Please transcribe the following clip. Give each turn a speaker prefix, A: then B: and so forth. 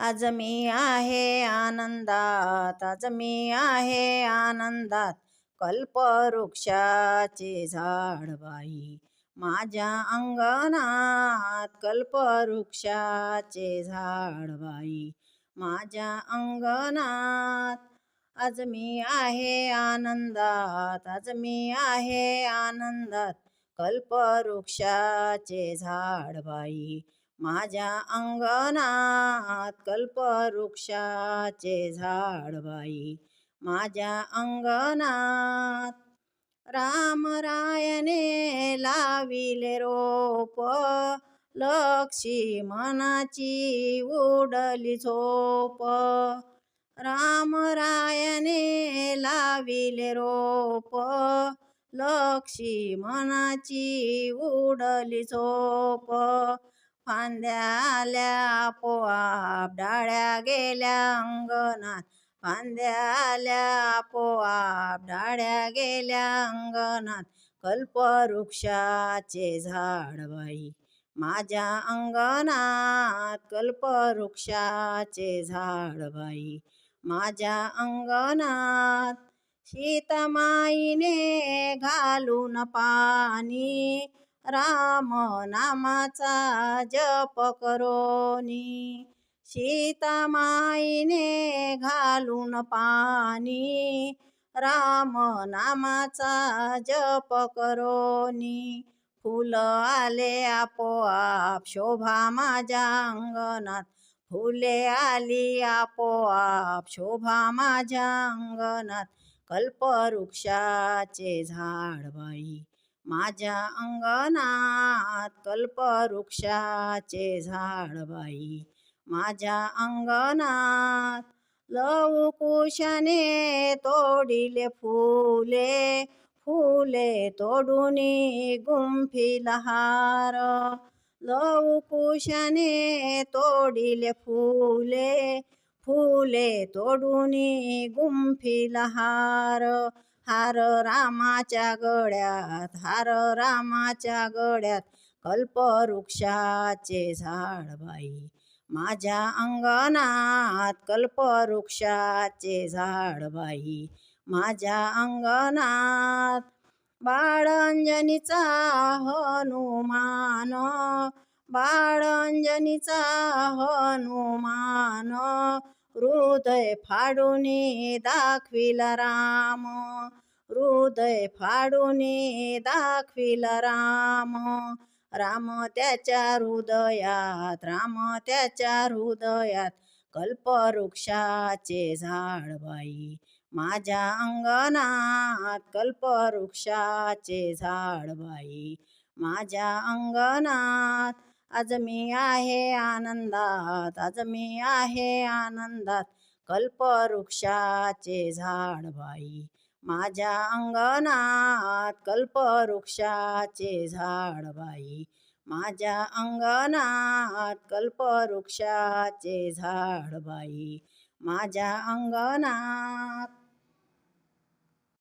A: आज मी आहे आनंदात आज मी आहे आनंदात. कल्पवृक्षाचे झाड बाई माझ्या अंगणात कल्पवृक्षाचे झाड बाई माझ्या अंगणात. आज मी आहे आनंदात आज मी आहे आनंदात. कल्पवृक्षाचे झाड बाई माझ्या अंगणात कल्पवृक्षाचे झाड बाई. माझ्या अंगणात रामरायने लाविले रोप लक्ष्मणाची उडली झोप. रामरायने लाविले रोप लक्ष्मणाची उडली झोप. फांद्या आल्या आपोआप डाळ्या गेल्या अंगणात. फांद्या आल्या आपोआप डाळ्या गेल्या अंगणात. कल्पवृक्षाचे झाड बाई माझ्या अंगणात कल्पवृक्षाचे झाड बाई माझ्या अंगणात सीतामाईने घालून पाणी राम नामाचा जप करोनी सीतामाईने घालून पाणी. राम नामाचा जप करोनी फुलं आले आपोआप शोभा माझ्या अंगणात. फुले आली आपोआप शोभा माझ्या अंगणात. कल्पवृक्षाचे झाड बाई. माझ्या अंगणात कल्पवृक्षाचे झाड बाई. माझ्या अंगणात लवकुशाने तोडिले फुले फुले तोडून गुंफिला हार लवकुशाने तोडिले फुले फुले तोडून गुंफिला हार हार रामाच्या गळ्यात हार रामाच्या गळ्यात कल्पवृक्षाचे झाड बाई. माझ्या अंगणात कल्पवृक्षाचे झाड बाई. माझ्या अंगणात बाळंजनीचा हनुमान बाळंजनीचा हनुमान. हृदय फाडून दाखविल राम. हृदय फाडून दाखविल राम. राम त्याच्या हृदयात राम त्याच्या हृदयात कल्पवृक्षाचे झाड बाई. माझ्या अंगणात कल्पवृक्षाचे झाड बाई. माझ्या अंगणात आज मी आहे आनंदात आज मी आहे आनंदात. कल्पवृक्षाचे झाड बाई माझ्या अंगणात कल्पवृक्षाचे झाड बाई माझ्या अंगणात कल्पवृक्षाचे झाड बाई माझ्या अंगणात